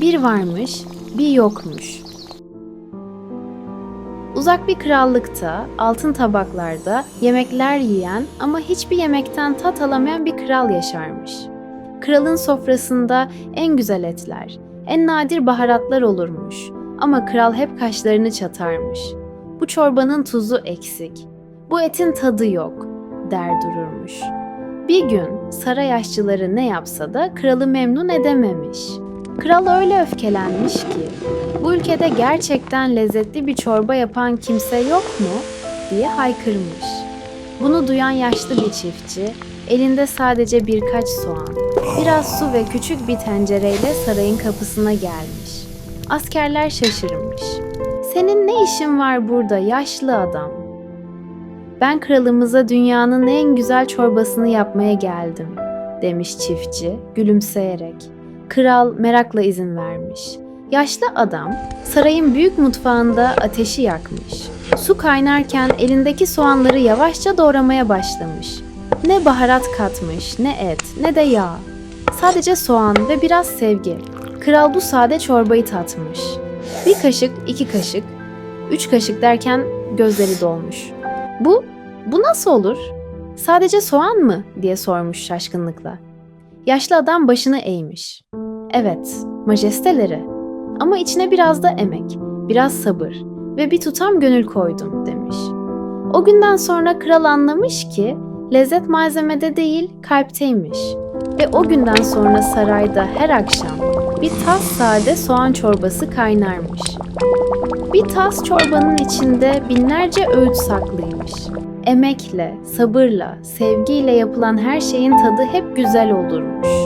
Bir varmış, bir yokmuş. Uzak bir krallıkta, altın tabaklarda yemekler yiyen ama hiçbir yemekten tat alamayan bir kral yaşarmış. Kralın sofrasında en güzel etler, en nadir baharatlar olurmuş ama kral hep kaşlarını çatarmış. Bu çorbanın tuzu eksik, bu etin tadı yok der dururmuş. Bir gün saray aşçıları ne yapsa da kralı memnun edememiş. Kral öyle öfkelenmiş ki bu ülkede gerçekten lezzetli bir çorba yapan kimse yok mu diye haykırmış. Bunu duyan yaşlı bir çiftçi elinde sadece birkaç soğan, biraz su ve küçük bir tencereyle sarayın kapısına gelmiş. Askerler şaşırmış. Senin ne işin var burada yaşlı adam? Ben kralımıza dünyanın en güzel çorbasını yapmaya geldim, demiş çiftçi gülümseyerek. Kral merakla izin vermiş. Yaşlı adam sarayın büyük mutfağında ateşi yakmış. Su kaynarken elindeki soğanları yavaşça doğramaya başlamış. Ne baharat katmış, ne et, ne de yağ. Sadece soğan ve biraz sevgi. Kral bu sade çorbayı tatmış. Bir kaşık, iki kaşık, üç kaşık derken gözleri dolmuş. Bu, bu nasıl olur? Sadece soğan mı? diye sormuş şaşkınlıkla. Yaşlı adam başını eğmiş. Evet, majesteleri. Ama içine biraz da emek, biraz sabır ve bir tutam gönül koydum demiş. O günden sonra kral anlamış ki lezzet malzemede değil kalpteymiş. Ve o günden sonra sarayda her akşam bir tas sade soğan çorbası kaynarmış. Bir tas çorbanın içinde binlerce öğüt saklıymış. Emekle, sabırla, sevgiyle yapılan her şeyin tadı hep güzel olurmuş.